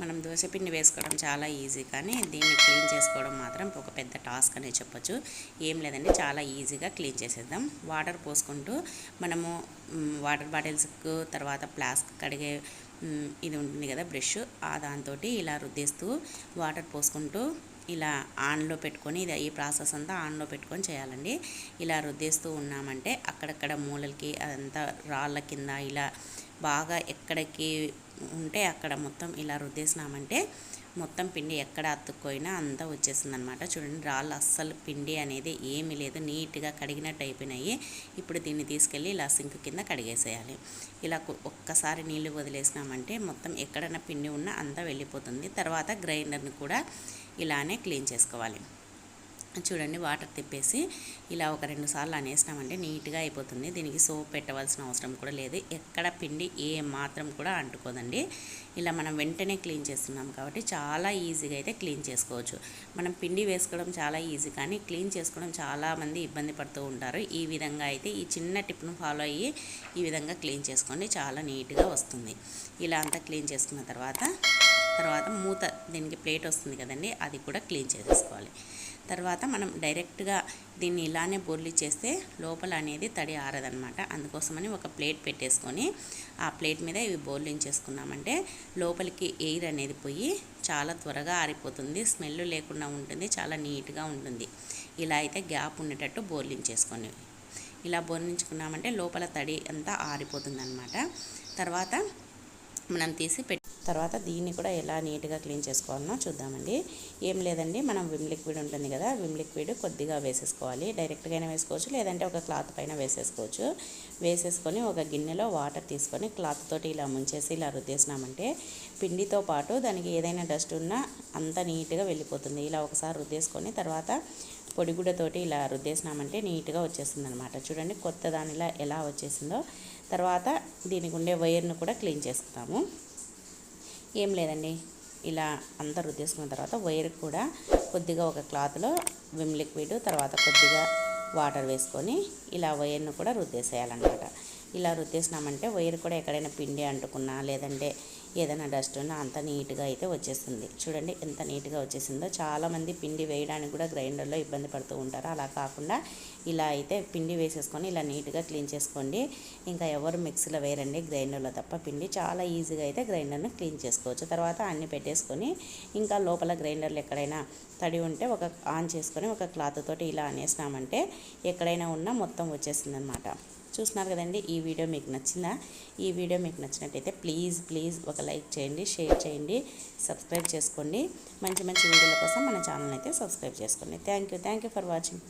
మనం దోశపిండి వేసుకోవడం చాలా ఈజీ కానీ దీన్ని క్లీన్ చేసుకోవడం మాత్రం ఒక పెద్ద టాస్క్ అనే చెప్పొచ్చు. ఏం లేదండి చాలా ఈజీగా క్లీన్ చేసేద్దాం. వాటర్ పోసుకుంటూ మనము వాటర్ బాటిల్స్కు తర్వాత ప్లాస్క్ కడిగే ఇది ఉంటుంది కదా బ్రష్ ఆ దాంతో ఇలా రుద్దేస్తూ వాటర్ పోసుకుంటూ ఇలా ఆన్లో పెట్టుకొని ఇది ఈ ప్రాసెస్ అంతా ఆన్లో పెట్టుకొని చేయాలండి. ఇలా రుద్దేస్తూ ఉన్నామంటే అక్కడక్కడ మూలలకి అదంతా రాళ్ళ కింద ఇలా బాగా ఎక్కడికి ఉంటే అక్కడ మొత్తం ఇలా రుద్దేసినామంటే మొత్తం పిండి ఎక్కడ అతుక్కోయినా అంతా వచ్చేసిందనమాట. అనమాట చూడండి రాళ్ళు అస్సలు పిండి అనేది ఏమీ లేదు. నీట్గా కడిగినట్టు అయిపోయినాయి. ఇప్పుడు దీన్ని తీసుకెళ్ళి ఇలా సింక్ కింద కడిగేసేయాలి. ఇలా ఒక్కసారి నీళ్ళు వదిలేసినామంటే మొత్తం ఎక్కడైనా పిండి ఉన్నా అంతా వెళ్ళిపోతుంది. తర్వాత గ్రైండర్ని కూడా ఇలానే క్లీన్ చేసుకోవాలి. చూడండి వాటర్ తిప్పేసి ఇలా ఒక రెండు సార్లు అనేసినామంటే నీట్గా అయిపోతుంది. దీనికి సోప్ పెట్టవలసిన అవసరం కూడా లేదు. ఎక్కడ పిండి ఏ మాత్రం కూడా అంటుకోదండి. ఇలా మనం వెంటనే క్లీన్ చేస్తున్నాం కాబట్టి చాలా ఈజీగా అయితే క్లీన్ చేసుకోవచ్చు. మనం పిండి వేసుకోవడం చాలా ఈజీ కానీ క్లీన్ చేసుకోవడం చాలామంది ఇబ్బంది పడుతూ ఉంటారు. ఈ విధంగా అయితే ఈ చిన్న టిప్ను ఫాలో అయ్యి ఈ విధంగా క్లీన్ చేసుకోండి. చాలా నీట్గా వస్తుంది. ఇలా అంతా క్లీన్ చేసుకున్న తర్వాత తర్వాత మూత దీనికి ప్లేట్ వస్తుంది కదండి అది కూడా క్లీన్ చేసేసుకోవాలి. తర్వాత మనం డైరెక్ట్గా దీన్ని ఇలానే బొర్లి చేస్తే లోపల అనేది తడి ఆరదనమాట. అందుకోసమని ఒక ప్లేట్ పెట్టేసుకొని ఆ ప్లేట్ మీద ఇవి బోర్లించేసుకున్నామంటే లోపలికి ఎయిర్ అనేది పోయి చాలా త్వరగా ఆరిపోతుంది స్మెల్ లేకుండా ఉంటుంది చాలా నీట్గా ఉంటుంది. ఇలా అయితే గ్యాప్ ఉండేటట్టు బోర్లించేసుకొని ఇలా బోర్లించుకున్నామంటే లోపల తడి అంతా ఆరిపోతుంది తర్వాత మనం తీసి పెట్టి తర్వాత దీన్ని కూడా ఎలా నీట్గా క్లీన్ చేసుకోవాలనో చూద్దామండి. ఏం లేదండి మనం విమ్ లిక్విడ్ ఉంటుంది కదా విమ్ లిక్విడ్ కొద్దిగా వేసేసుకోవాలి. డైరెక్ట్గా అయినా వేసుకోవచ్చు లేదంటే ఒక క్లాత్ పైన వేసేసుకోవచ్చు. వేసేసుకొని ఒక గిన్నెలో వాటర్ తీసుకొని క్లాత్ తోటి ఇలా ముంచేసి ఇలా రుద్దేసినామంటే పిండితో పాటు దానికి ఏదైనా డస్ట్ ఉన్నా అంత నీట్గా వెళ్ళిపోతుంది. ఇలా ఒకసారి రుద్దేసుకొని తర్వాత పొడిగుడ్డతోటి ఇలా రుద్దేసినామంటే నీట్గా వచ్చేస్తుంది అనమాట చూడండి కొత్త దానిలా ఎలా వచ్చేసిందో. తర్వాత దీనికి ఉండే వైర్ను కూడా క్లీన్ చేసుకుంటాము ఏం లేదండి. ఇలా అంతా రుద్దేసుకున్న తర్వాత వైర్ కూడా కొద్దిగా ఒక క్లాత్లో విమ్ లిక్విడ్ తర్వాత కొద్దిగా వాటర్ వేసుకొని ఇలా వైర్ను కూడా రుద్దేసేయాలన్నమాట. ఇలా రుద్దేసినామంటే వైర్ కూడా ఎక్కడైనా పిండి అంటుకున్నా లేదంటే ఏదైనా డస్ట్ ఉన్నా అంత నీట్గా అయితే వచ్చేస్తుంది. చూడండి ఎంత నీట్గా వచ్చేసిందో. చాలామంది పిండి వేయడానికి కూడా గ్రైండర్లో ఇబ్బంది పడుతూ ఉంటారు. అలా కాకుండా ఇలా అయితే పిండి వేసేసుకొని ఇలా నీట్గా క్లీన్ చేసుకోండి. ఇంకా ఎవరు మిక్సీలో వేయరండి గ్రైండర్లో తప్ప పిండి చాలా ఈజీగా అయితే గ్రైండర్ను క్లీన్ చేసుకోవచ్చు. తర్వాత అన్ని పెట్టేసుకొని ఇంకా లోపల గ్రైండర్లు ఎక్కడైనా తడి ఉంటే ఒక ఆన్ చేసుకొని ఒక క్లాత్ తోటి ఇలా అనేసినామంటే ఎక్కడైనా ఉన్నా మొత్తం వచ్చేసిందనమాట. చూస్తున్నారు కదండి ఈ వీడియో మీకు నచ్చిందా? ఈ వీడియో మీకు నచ్చినట్టయితే ప్లీజ్ ప్లీజ్ ఒక లైక్ చేయండి షేర్ చేయండి సబ్స్క్రైబ్ చేసుకోండి. మంచి మంచి వీడియోల కోసం మన ఛానల్ అయితే సబ్స్క్రైబ్ చేసుకోండి. Thank you thank you for watching.